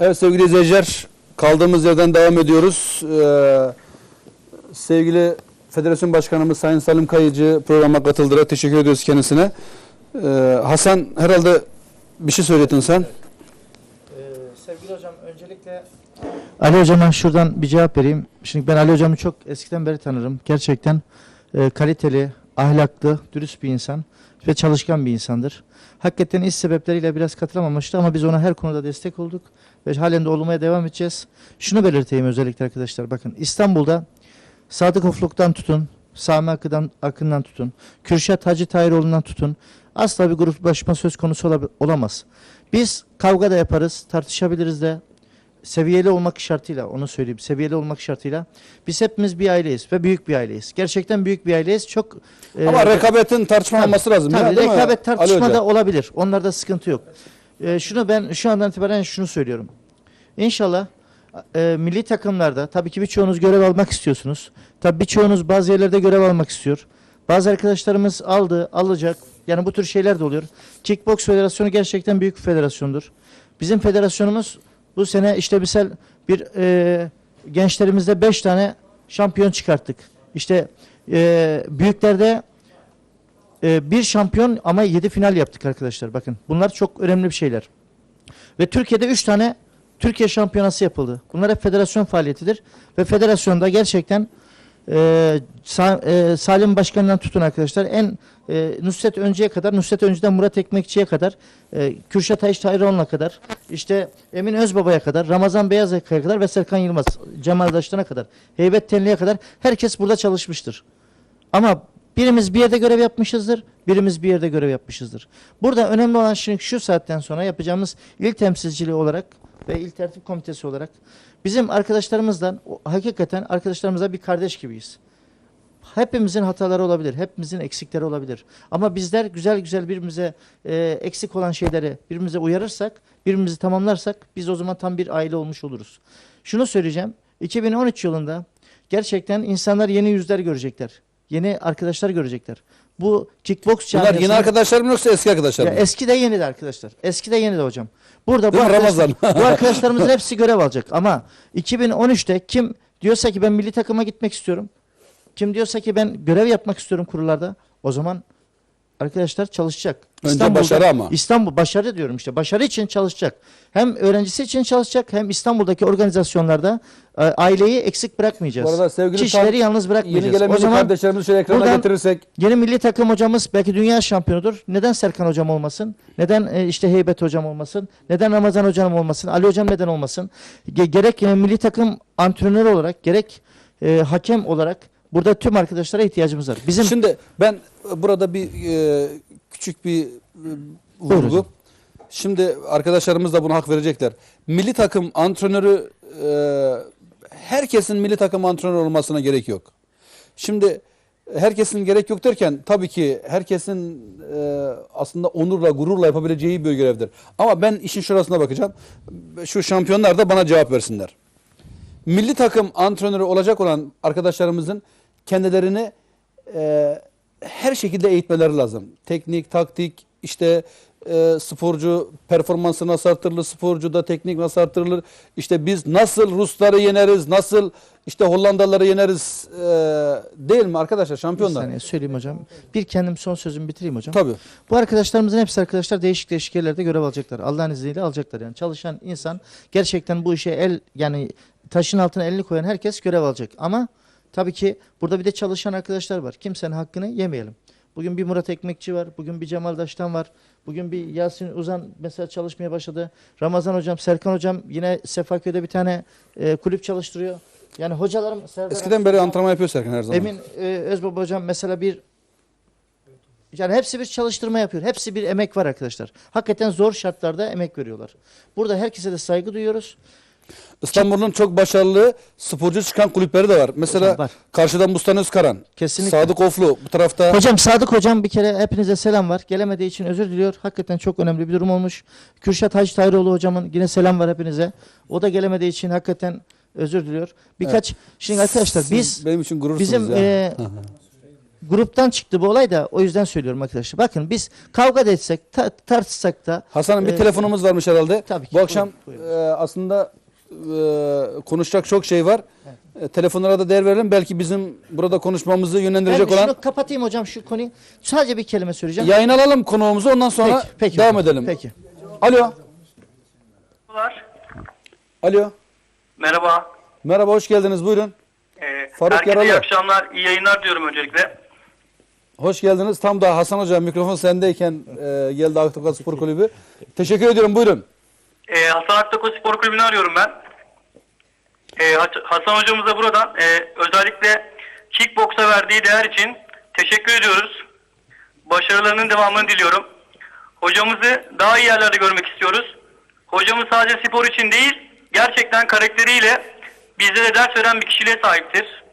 Evet sevgili izleyiciler kaldığımız yerden devam ediyoruz. Ee, sevgili Federasyon Başkanımız Sayın Salim Kayıcı programa katıldıra teşekkür ediyoruz kendisine. Ee, Hasan herhalde bir şey söyledin sen. Ee, sevgili hocam öncelikle Ali hocama şuradan bir cevap vereyim. Şimdi ben Ali hocamı çok eskiden beri tanırım. Gerçekten e, kaliteli, ahlaklı, dürüst bir insan ve çalışkan bir insandır. Hakikaten iş sebepleriyle biraz katılamamıştı ama biz ona her konuda destek olduk ve halen de olmaya devam edeceğiz. Şunu belirteyim özellikle arkadaşlar bakın İstanbul'da Sadık Ofluk'tan tutun, Sami Akı'dan, Akın'dan tutun, Kürşat Hacı Tayiroğlu'ndan tutun. Asla bir gruplaşma söz konusu ola- olamaz. Biz kavga da yaparız, tartışabiliriz de seviyeli olmak şartıyla onu söyleyeyim. Seviyeli olmak şartıyla biz hepimiz bir aileyiz ve büyük bir aileyiz. Gerçekten büyük bir aileyiz. Çok e, Ama rekabetin tartışma olması lazım. Tabii ya, mi rekabet Ali tartışma da olabilir. Onlarda sıkıntı yok. E, şunu ben şu andan itibaren şunu söylüyorum. İnşallah e, milli takımlarda tabii ki birçoğunuz görev almak istiyorsunuz. Tabii birçoğunuz bazı yerlerde görev almak istiyor. Bazı arkadaşlarımız aldı, alacak. Yani bu tür şeyler de oluyor. Kickbox Federasyonu gerçekten büyük bir federasyondur. Bizim federasyonumuz bu sene işte misal bir e, gençlerimizde 5 tane şampiyon çıkarttık. İşte e, büyüklerde e, bir şampiyon ama 7 final yaptık arkadaşlar. Bakın bunlar çok önemli bir şeyler. Ve Türkiye'de 3 tane Türkiye şampiyonası yapıldı. Bunlar hep federasyon faaliyetidir. Ve federasyonda gerçekten e, Sa- e, Salim Başkan'dan tutun arkadaşlar. En e, Nusret Öncü'ye kadar, Nusret Öncü'den Murat Ekmekçi'ye kadar, e, Kürşat Ayş Tayroğlu'na kadar, işte Emin Özbaba'ya kadar, Ramazan Beyazakaya kadar ve Serkan Yılmaz, Cemal Daştan'a kadar, Heybet Tenli'ye kadar herkes burada çalışmıştır. Ama birimiz bir yerde görev yapmışızdır, birimiz bir yerde görev yapmışızdır. Burada önemli olan şimdi şu saatten sonra yapacağımız il temsilciliği olarak ve il tertip komitesi olarak bizim arkadaşlarımızdan hakikaten arkadaşlarımıza bir kardeş gibiyiz. Hepimizin hataları olabilir, hepimizin eksikleri olabilir. Ama bizler güzel güzel birbirimize e, eksik olan şeyleri birbirimize uyarırsak, birbirimizi tamamlarsak biz o zaman tam bir aile olmuş oluruz. Şunu söyleyeceğim, 2013 yılında gerçekten insanlar yeni yüzler görecekler. Yeni arkadaşlar görecekler. Bu kickbox Bunlar yeni arkadaşlar mı yoksa eski arkadaşlar ya mı? eski de yeni de arkadaşlar. Eski de yeni de hocam. Burada bu, Değil arkadaşlar, bu arkadaşlarımızın hepsi görev alacak. Ama 2013'te kim diyorsa ki ben milli takıma gitmek istiyorum. Kim diyorsa ki ben görev yapmak istiyorum kurullarda. O zaman arkadaşlar çalışacak. Önce başarı ama. İstanbul başarı diyorum işte. Başarı için çalışacak. Hem öğrencisi için çalışacak hem İstanbul'daki organizasyonlarda e, aileyi eksik bırakmayacağız. Bu arada sevgili Kişileri Tan- yalnız bırakmayacağız. Yeni gelen o zaman kardeşlerimizi şöyle ekrana buradan- getirirsek. Yeni milli takım hocamız belki dünya şampiyonudur. Neden Serkan hocam olmasın? Neden e, işte Heybet hocam olmasın? Neden Ramazan hocam olmasın? Ali hocam neden olmasın? Ge- gerek e, milli takım antrenörü olarak gerek e, hakem olarak burada tüm arkadaşlara ihtiyacımız var. Bizim Şimdi ben burada bir e, küçük bir e, Buyur vurgu. hocam. Şimdi arkadaşlarımız da buna hak verecekler. Milli takım antrenörü e, herkesin milli takım antrenörü olmasına gerek yok. Şimdi herkesin gerek yok derken tabii ki herkesin e, aslında onurla gururla yapabileceği bir görevdir. Ama ben işin şurasına bakacağım. Şu şampiyonlar da bana cevap versinler milli takım antrenörü olacak olan arkadaşlarımızın kendilerini e, her şekilde eğitmeleri lazım. Teknik, taktik, işte e, sporcu performansı nasıl artırılır, sporcu da teknik nasıl artırılır, işte biz nasıl Rusları yeneriz, nasıl işte Hollandalıları yeneriz e, değil mi arkadaşlar bir şampiyonlar? saniye söyleyeyim hocam. Bir kendim son sözümü bitireyim hocam. Tabii. Bu arkadaşlarımızın hepsi arkadaşlar değişik değişik yerlerde görev alacaklar. Allah'ın izniyle alacaklar yani. Çalışan insan gerçekten bu işe el yani taşın altına elini koyan herkes görev alacak. Ama tabii ki burada bir de çalışan arkadaşlar var. Kimsenin hakkını yemeyelim. Bugün bir Murat Ekmekçi var. Bugün bir Cemal Daştan var. Bugün bir Yasin Uzan mesela çalışmaya başladı. Ramazan hocam, Serkan hocam yine Sefaköy'de bir tane e, kulüp çalıştırıyor. Yani hocalarım Serdar Eskiden beri antrenman yapıyor Serkan her zaman. Emin e, Özbaba hocam mesela bir yani hepsi bir çalıştırma yapıyor. Hepsi bir emek var arkadaşlar. Hakikaten zor şartlarda emek veriyorlar. Burada herkese de saygı duyuyoruz. İstanbul'un çok başarılı sporcu çıkan kulüpleri de var. Mesela Hocam var. karşıdan Bustan Özkaran, Kesinlikle. Sadık Oflu bu tarafta Hocam Sadık hocam bir kere hepinize selam var. Gelemediği için özür diliyor. Hakikaten çok önemli bir durum olmuş. Kürşat Hacı Tayroğlu hocamın yine selam var hepinize. O da gelemediği için hakikaten özür diliyor. Birkaç şimdi arkadaşlar Siz biz benim için gurursunuz bizim ya. e, gruptan çıktı bu olay da o yüzden söylüyorum arkadaşlar. Bakın biz kavga da etsek, ta- tartışsak da Hasan'ım bir Ee, telefonumuz varmış herhalde. tabii ki. Bu akşam Buyurun, e, aslında e, konuşacak çok şey var. E, telefonlara da değer verelim. Belki bizim burada konuşmamızı ben yönlendirecek şunu olan kapatayım hocam şu konuyu. Sadece bir kelime söyleyeceğim. yayın alalım konuğumuzu ondan sonra Peki, peki devam hocam, edelim. Peki. Alo. Var. Alo. Merhaba. Merhaba hoş geldiniz buyurun. Ee, Faruk herkese Yaralı. iyi akşamlar, iyi yayınlar diyorum öncelikle. Hoş geldiniz. Tam da Hasan Hoca mikrofon sendeyken e, geldi Aktokat Spor Kulübü. Teşekkür ediyorum buyurun. Ee, Hasan Aktako Spor Kulübü'nü arıyorum ben. Has- Hasan hocamıza buradan e, özellikle kickboksa verdiği değer için teşekkür ediyoruz. Başarılarının devamını diliyorum. Hocamızı daha iyi yerlerde görmek istiyoruz. Hocamız sadece spor için değil, gerçekten karakteriyle bizlere ders veren bir kişiliğe sahiptir.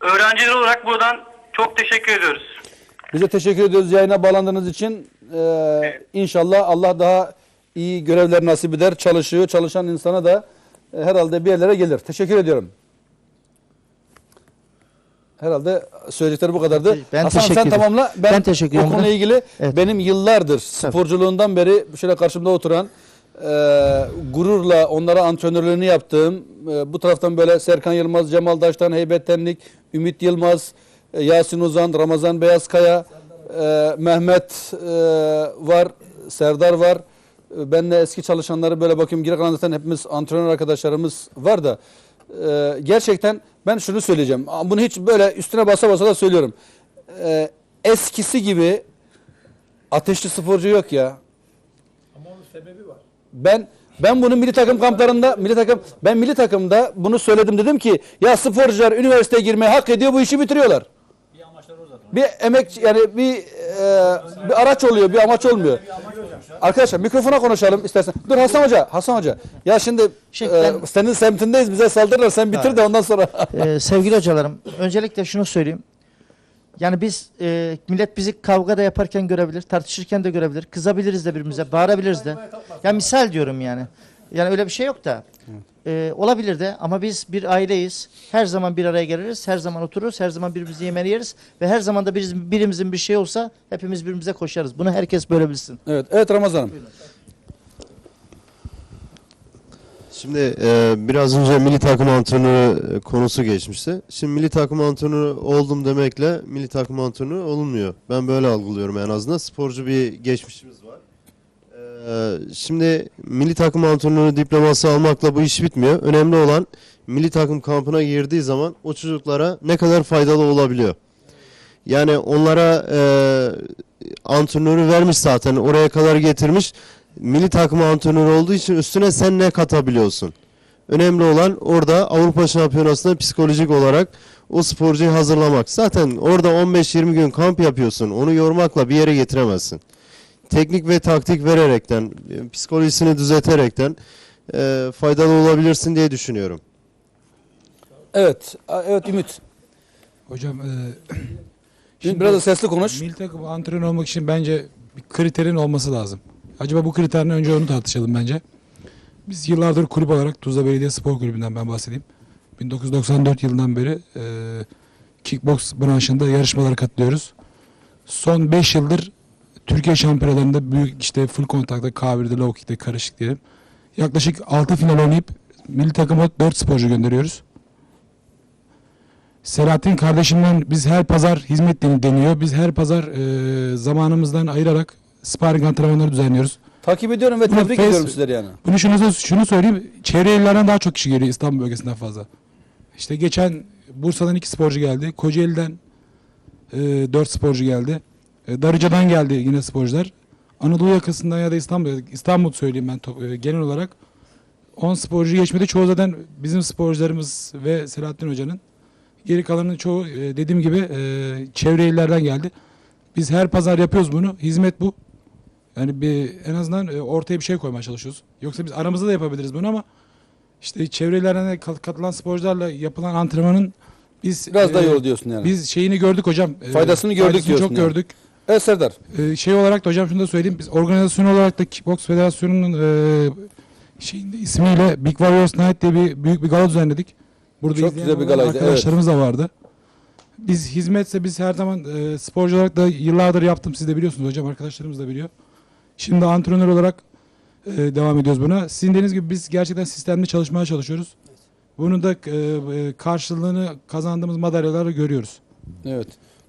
Öğrenciler olarak buradan çok teşekkür ediyoruz. Bize teşekkür ediyoruz yayına bağlandığınız için. Ee, İnşallah Allah daha iyi görevler nasip eder. Çalışıyor. Çalışan insana da e, herhalde bir yerlere gelir. Teşekkür ediyorum. Herhalde söyleyecekleri bu kadardı. Ben Hasan teşekkür sen ederim. tamamla. Ben, Ben teşekkür ederim. konuyla ilgili Evet. benim yıllardır sporculuğundan beri şöyle karşımda oturan e, gururla onlara antrenörlüğünü yaptığım e, bu taraftan böyle Serkan Yılmaz, Cemal Daştan, Heybet Tenlik, Ümit Yılmaz, e, Yasin Uzan, Ramazan Beyazkaya, e, Mehmet e, var, Serdar var. E, benle eski çalışanları böyle bakıyorum geri kalan zaten hepimiz antrenör arkadaşlarımız var da e, gerçekten ben şunu söyleyeceğim. Bunu hiç böyle üstüne basa basa da söylüyorum. E, eskisi gibi ateşli sporcu yok ya. Ama onun sebebi var. Ben ben bunu milli takım kamplarında milli takım ben milli takımda bunu söyledim dedim ki ya sporcular üniversiteye girmeye hak ediyor bu işi bitiriyorlar. Bir amaçları o zaten. Bir emek yani bir e, bir araç oluyor bir amaç olmuyor. Arkadaşlar mikrofona konuşalım istersen. Dur Hasan Hoca Hasan Hoca. Ya şimdi Şey, e, ben- senin semtindeyiz bize saldırırlar sen bitir de ondan sonra. Ee, sevgili hocalarım, öncelikle şunu söyleyeyim. Yani biz, e, millet bizi kavga da yaparken görebilir, tartışırken de görebilir, kızabiliriz de birbirimize, bağırabiliriz de. Ya misal diyorum yani. Yani öyle bir şey yok da. E, olabilir de ama biz bir aileyiz. Her zaman bir araya geliriz, her zaman otururuz, her zaman birbirimizi yemeğini yeriz. Ve her zaman da birimiz, birimizin bir şey olsa hepimiz birbirimize koşarız. Bunu herkes böyle bilsin. evet evet Ramazan'ım. Şimdi e, biraz önce milli takım antrenörü e, konusu geçmişti. Şimdi milli takım antrenörü oldum demekle milli takım antrenörü olunmuyor. Ben böyle algılıyorum en azından. Sporcu bir geçmişimiz var. E, şimdi milli takım antrenörü diploması almakla bu iş bitmiyor. Önemli olan milli takım kampına girdiği zaman o çocuklara ne kadar faydalı olabiliyor. Yani onlara e, antrenörü vermiş zaten oraya kadar getirmiş. Milli takım antrenörü olduğu için üstüne sen ne katabiliyorsun? Önemli olan orada Avrupa Şampiyonası'na psikolojik olarak o sporcuyu hazırlamak. Zaten orada 15-20 gün kamp yapıyorsun. Onu yormakla bir yere getiremezsin. Teknik ve taktik vererekten, e, psikolojisini düzelterekten e, faydalı olabilirsin diye düşünüyorum. Evet evet Ümit. Hocam e, Şimdi biraz da sesli konuş. milli takım antrenör olmak için bence bir kriterin olması lazım. Acaba bu kriterin önce onu tartışalım bence. Biz yıllardır kulüp olarak Tuzla Belediye Spor Kulübü'nden ben bahsedeyim. 1994 yılından beri e, kickbox branşında yarışmalara katılıyoruz. Son 5 yıldır Türkiye şampiyonalarında büyük işte full kontakta, K1'de, low kick'te karışık diyelim. Yaklaşık 6 final oynayıp milli takıma 4 sporcu gönderiyoruz. Selahattin kardeşimden biz her pazar hizmet den- deniyor. Biz her pazar e, zamanımızdan ayırarak sparring antrenmanları düzenliyoruz. Takip ediyorum ve Bunu tebrik face- ediyorum sizleri yani. Bunu şunu, şunu söyleyeyim. Çevre illerden daha çok kişi geliyor İstanbul bölgesinden fazla. İşte geçen Bursa'dan iki sporcu geldi. Kocaeli'den e, dört sporcu geldi. E, Darıca'dan geldi yine sporcular. Anadolu yakasından ya da İstanbul, İstanbul söyleyeyim ben e, genel olarak. 10 sporcu geçmedi. Çoğu zaten bizim sporcularımız ve Selahattin Hoca'nın. Geri kalanın çoğu e, dediğim gibi e, çevre illerden geldi. Biz her pazar yapıyoruz bunu. Hizmet bu. Yani bir en azından e, ortaya bir şey koymaya çalışıyoruz. Yoksa biz aramızda da yapabiliriz bunu ama işte çevrelerine katılan sporcularla yapılan antrenmanın biz Biraz daha e, yol diyorsun yani. Biz şeyini gördük hocam. Faydasını gördük diyorsun çok yani. gördük. Evet Serdar. E, şey olarak da hocam şunu da söyleyeyim. Biz organizasyon olarak da Kickbox Federasyonu'nun e, şeyinde ismiyle Big Warriors Night diye bir büyük bir gala düzenledik. Burada Çok güzel bir galaydı, Arkadaşlarımız da vardı. Biz hizmetse biz her zaman e, sporcu olarak da yıllardır yaptım. Siz de biliyorsunuz hocam. Arkadaşlarımız da biliyor. Şimdi antrenör olarak e, devam ediyoruz buna. Sizin dediğiniz gibi biz gerçekten sistemli çalışmaya çalışıyoruz. Bunun da e, e, karşılığını kazandığımız madalyaları görüyoruz. Evet.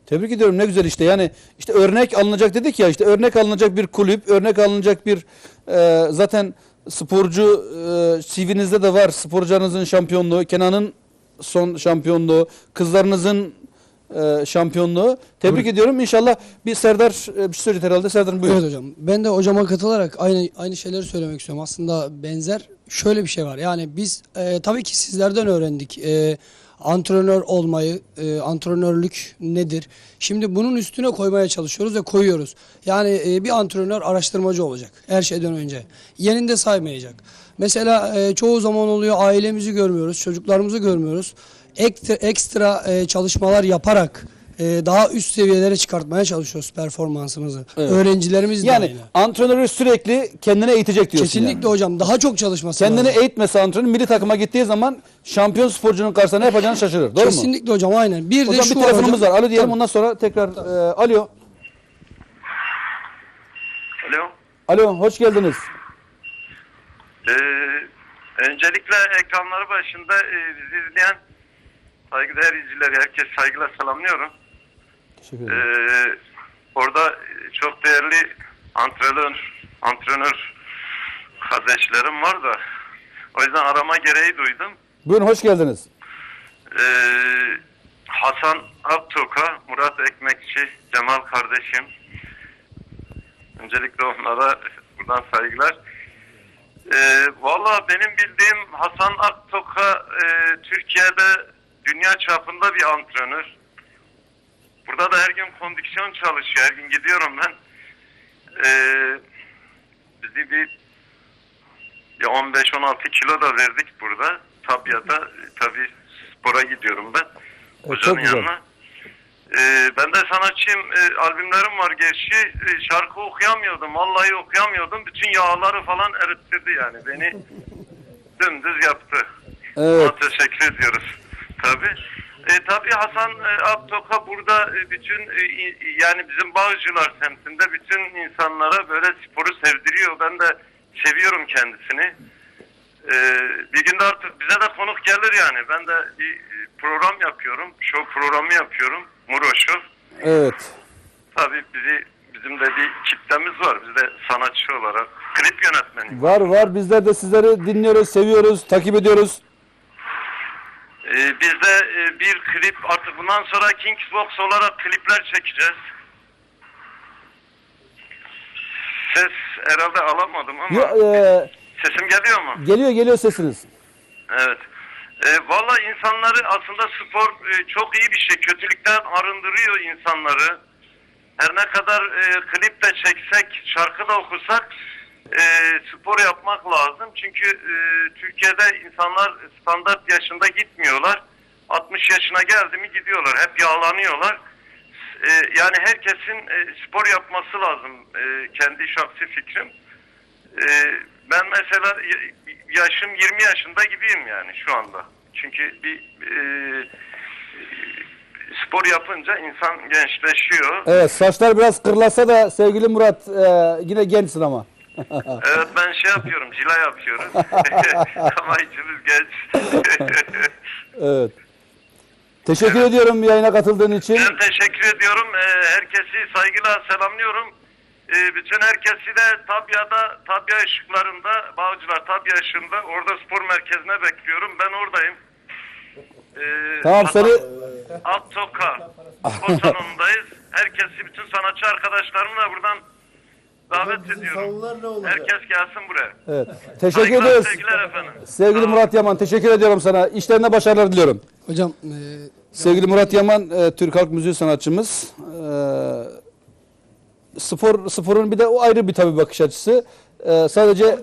Tebrik ediyorum ne güzel işte yani işte örnek alınacak dedik ya işte örnek alınacak bir kulüp, örnek alınacak bir e, zaten sporcu e, CV'nizde de var sporcularınızın şampiyonluğu, Kenan'ın son şampiyonluğu, kızlarınızın e, şampiyonluğu. Tebrik Buyurun. ediyorum. İnşallah bir Serdar e, bir şey söyleyecek herhalde. Serdar buyur. Evet hocam. Ben de hocama katılarak aynı aynı şeyleri söylemek istiyorum. Aslında benzer şöyle bir şey var. Yani biz e, tabii ki sizlerden öğrendik. E, antrenör olmayı, e, antrenörlük nedir? Şimdi bunun üstüne koymaya çalışıyoruz ve koyuyoruz. Yani e, bir antrenör araştırmacı olacak her şeyden önce. Yeninde saymayacak. Mesela e, çoğu zaman oluyor ailemizi görmüyoruz, çocuklarımızı görmüyoruz. Ekstra, ekstra e, çalışmalar yaparak e, daha üst seviyelere çıkartmaya çalışıyoruz performansımızı. Evet. Öğrencilerimiz de Yani aynı. antrenörü sürekli kendine eğitecek diyorsun Kesinlikle yani. hocam daha çok çalışması Kendini lazım. eğitmese antrenör milli takıma gittiği zaman şampiyon sporcunun karşısına ne yapacağını şaşırır. Doğru mu? Kesinlikle hocam aynen. Bir O de zaman şu bir var telefonumuz hocam. var. Alo diyelim ondan sonra tekrar e, alo. Alo. Alo hoş geldiniz. Ee, öncelikle ekranları başında e, bizi izleyen saygıdeğer izleyicileri herkes saygıyla selamlıyorum. Teşekkür Ee, orada çok değerli antrenör, antrenör kardeşlerim var da o yüzden arama gereği duydum. Buyurun hoş geldiniz. Ee, Hasan Aktoka, Murat Ekmekçi, Cemal kardeşim. Öncelikle onlara buradan saygılar. Ee, Valla benim bildiğim Hasan Aktoka e, Türkiye'de dünya çapında bir antrenör. Burada da her gün kondisyon çalışıyor. Her gün gidiyorum ben. Ee, bizi bir ya 15-16 kilo da verdik burada. Tabiata tabii spora gidiyorum ben. çok Hocanın güzel. yanına. Ee, ben de sanatçıyım. Ee, albümlerim var gerçi. Ee, şarkı okuyamıyordum. Vallahi okuyamıyordum. Bütün yağları falan erittirdi yani. Beni dümdüz yaptı. Evet. Ona teşekkür ediyoruz. Tabii. E, tabii Hasan e, Aktoka burada e, bütün e, yani bizim Bağcılar semtinde bütün insanlara böyle sporu sevdiriyor. Ben de seviyorum kendisini. E, bir günde artık bize de konuk gelir yani. Ben de bir e, program yapıyorum. Show programı yapıyorum. Muro Show. Evet. Tabii bizi bizim de bir kitlemiz var. Biz de sanatçı olarak klip yönetmeni. Var var bizler de sizleri dinliyoruz, seviyoruz, takip ediyoruz. Ee, biz de e, bir klip artık bundan sonra Kingsbox olarak klipler çekeceğiz. Ses herhalde alamadım ama Yo, e, sesim geliyor mu? geliyor geliyor sesiniz. Evet. E, Valla insanları aslında spor e, çok iyi bir şey. Kötülükten arındırıyor insanları. Her ne kadar e, klip de çeksek, şarkı da okusak e, spor yapmak lazım. Çünkü e, Türkiye'de insanlar standart yaşında gitmiyorlar. 60 yaşına geldi mi gidiyorlar. Hep yağlanıyorlar. E, yani herkesin e, spor yapması lazım. E, kendi şahsi fikrim. E, ben mesela yaşım 20 yaşında gibiyim yani şu anda. Çünkü bir e, spor yapınca insan gençleşiyor. Evet saçlar biraz kırlasa da sevgili Murat e, yine gençsin ama. Evet ben şey yapıyorum, cila yapıyorum. Ama içimiz genç. Evet. Teşekkür ediyorum yayına katıldığın için. ben teşekkür ediyorum. Ee, herkesi saygıyla selamlıyorum. Ee, bütün herkesi de Tabya'da, Tabya ışıklarında, Bağcılar Tabya ışığında orada spor merkezine bekliyorum. Ben oradayım. Ee, Tamam Hasan seni Aktoka spor salonundayız. Herkesi, bütün sanatçı arkadaşlarımı da buradan davet ediyorum. Herkes gelsin buraya. evet. Teşekkür Saygılar, ediyoruz. sevgiler efendim. Sevgili Murat Yaman teşekkür ediyorum sana. İşlerine başarılar diliyorum. Hocam e, Sevgili Murat Yaman e, Türk halk müziği sanatçımız. E, spor sporun bir de o ayrı bir tabii bakış açısı. E, sadece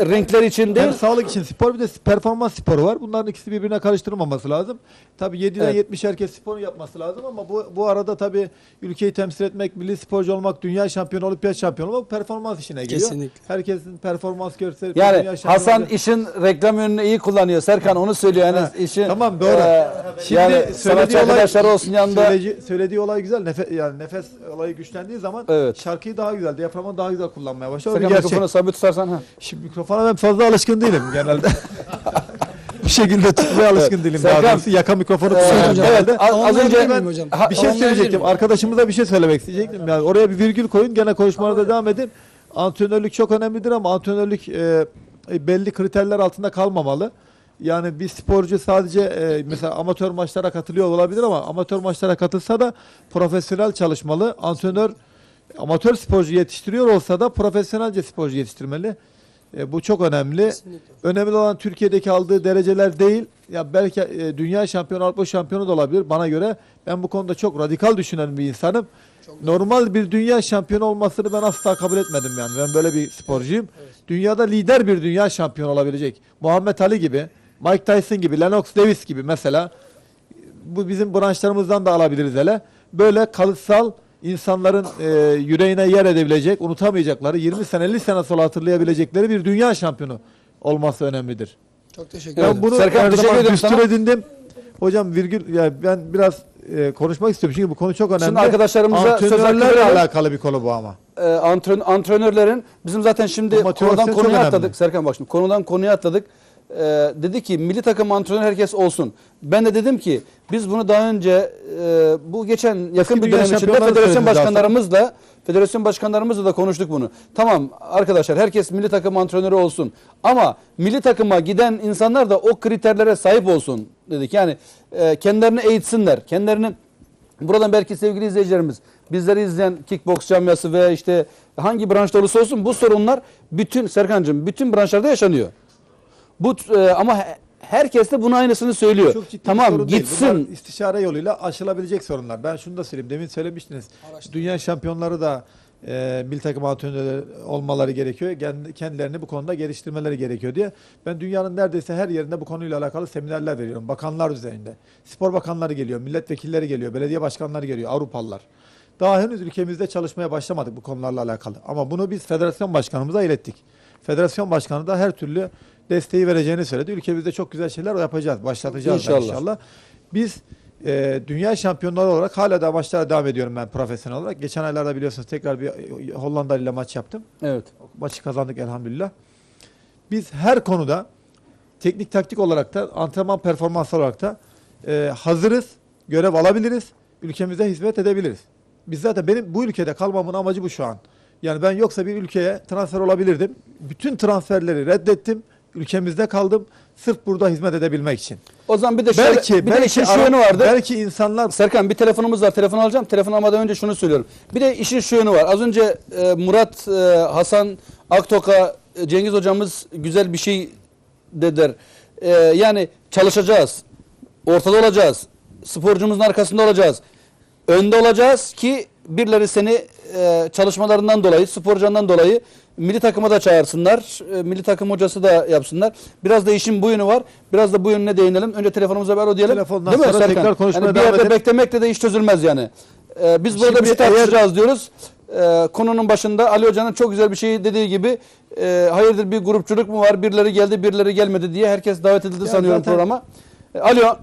renkler için değil. sağlık için spor bir de performans sporu var. Bunların ikisi birbirine karıştırılmaması lazım. Tabii 7'den Evet. 70 herkes sporu yapması lazım ama bu bu arada tabii ülkeyi temsil etmek, milli sporcu olmak, dünya şampiyonu, olimpiyat şampiyonu olmak performans işine geliyor. Kesinlikle. Herkesin performans gösterip Yani dünya şampiyonu Hasan olacak. işin reklam yönünü iyi kullanıyor. Serkan onu söylüyor. Yani Ha, işi, tamam, doğru. e, Şimdi yani söylediği arkadaşları olsun yanında. Söyleci- söylediği olay güzel. Nefe, yani nefes olayı güçlendiği zaman Evet. şarkıyı daha güzel, diyaframı daha güzel kullanmaya başlıyor. Serkan mikrofonu sabit tutarsan. Ha. Şimdi mikrofona ben fazla alışkın değilim genelde. Bu şekilde tutmaya alışkın değilim daha Serkan, doğrusu. Yaka mikrofonu Ee, tutuyorum hocam. evet, az, az önce hocam. Ha- Bir şey söyleyecektim. Arkadaşımıza bir şey söylemek isteyecektim. Yani oraya bir virgül koyun. Gene konuşmalarda devam edin. Antrenörlük çok önemlidir ama antrenörlük e, e, belli kriterler altında kalmamalı. Yani bir sporcu sadece e, mesela amatör maçlara katılıyor olabilir ama amatör maçlara katılsa da profesyonel çalışmalı. Antrenör amatör sporcu yetiştiriyor olsa da profesyonelce sporcu yetiştirmeli. E, bu çok önemli. Kesinlikle. Önemli olan Türkiye'deki aldığı dereceler değil. Ya belki e, dünya şampiyonu, Avrupa şampiyonu da olabilir bana göre. Ben bu konuda çok radikal düşünen bir insanım. Normal bir dünya şampiyonu olmasını ben asla kabul etmedim yani. Ben böyle bir sporcuyum. Dünyada lider bir dünya şampiyonu olabilecek. Muhammed Ali gibi, Mike Tyson gibi, Lennox Davis gibi mesela bu bizim branşlarımızdan da alabiliriz hele. Böyle kalıtsal insanların e, yüreğine yer edebilecek, unutamayacakları, 20 sene 50 sene sonra hatırlayabilecekleri bir dünya şampiyonu olması önemlidir. Çok teşekkür ederim. Ben bunu Serkan, her teşekkür zaman ederim düstur sana. edindim. Hocam virgül ya ben biraz e, konuşmak istiyorum çünkü bu konu çok önemli. Şimdi arkadaşlarımıza Antrenörlerle alakalı bir konu bu ama. e, antren, antrenörlerin bizim zaten şimdi konudan konuya önemli. atladık. Serkan bak şimdi konudan konuya atladık. E, dedi ki milli takım antrenör herkes olsun. Ben de dedim ki biz bunu daha önce e, bu geçen yakın bir dünya dönem içinde federasyon başkanlarımızla federasyon başkanlarımızla da konuştuk bunu. Tamam arkadaşlar herkes milli takım antrenörü olsun. Ama milli takıma giden insanlar da o kriterlere sahip olsun dedik. Yani e, kendilerini eğitsinler. Kendilerini Buradan belki sevgili izleyicilerimiz bizleri izleyen kickbox camiası veya işte hangi branşta olursa olsun bu sorunlar bütün Serkan'cığım bütün branşlarda yaşanıyor. Bu e, ama he- herkes de bunun aynısını söylüyor. Çok ciddi bir tamam sorun değil. gitsin. Bunlar istişare yoluyla aşılabilecek sorunlar. Ben şunu da söyleyeyim. Demin söylemiştiniz. Dünya şampiyonları da e, milli takım antrenörleri olmaları gerekiyor. Kendi- Kendilerini bu konuda geliştirmeleri gerekiyor diye. Ben dünyanın neredeyse her yerinde bu konuyla alakalı seminerler veriyorum. Bakanlar düzeyinde. Spor bakanları geliyor, milletvekilleri geliyor, belediye başkanları geliyor, Avrupalılar. Daha henüz ülkemizde çalışmaya başlamadık bu konularla alakalı. Ama bunu biz federasyon başkanımıza ilettik. Federasyon başkanı da her türlü desteği vereceğini söyledi. Ülkemizde çok güzel şeyler yapacağız, başlatacağız İnşallah. inşallah. Biz e, dünya şampiyonları olarak hala da maçlara devam ediyorum ben profesyonel olarak. Geçen aylarda biliyorsunuz tekrar bir e, Hollanda ile maç yaptım. Evet. Maçı kazandık elhamdülillah. Biz her konuda teknik taktik olarak da antrenman performansı olarak da e, hazırız, görev alabiliriz, ülkemize hizmet edebiliriz. Biz zaten benim bu ülkede kalmamın amacı bu şu an. Yani ben yoksa bir ülkeye transfer olabilirdim. Bütün transferleri reddettim. Ülkemizde kaldım. Sırf burada hizmet edebilmek için. O zaman bir de şöyle, Belki bir de belki işin şu yönü vardı. Belki insanlar Serkan bir telefonumuz var. Telefon alacağım. Telefon almadan önce şunu söylüyorum. Bir de işin şu yönü var. Az önce e, Murat, e, Hasan, Aktok'a, e, Cengiz hocamız güzel bir şey dediler. E, yani çalışacağız. Ortada olacağız. Sporcumuzun arkasında olacağız. Önde olacağız ki birileri seni e, çalışmalarından dolayı, sporcandan dolayı milli takıma da çağırsınlar. E, milli takım hocası da yapsınlar. Biraz da işin bu yönü var. Biraz da bu yönüne değinelim. Önce telefonumuza ver o diyelim. Telefondan Değil mi sonra Serkan? tekrar konuşmaya Yani bir devam yerde edelim. beklemekle de iş çözülmez yani. Ee, biz burada Şimdi bir şey eğer- tartışacağız diyoruz. Ee, konunun başında Ali Hoca'nın çok güzel bir şey dediği gibi e, hayırdır bir grupçuluk mu var birileri geldi birileri gelmedi diye herkes davet edildi sanıyorum zaten- programa. E, Alo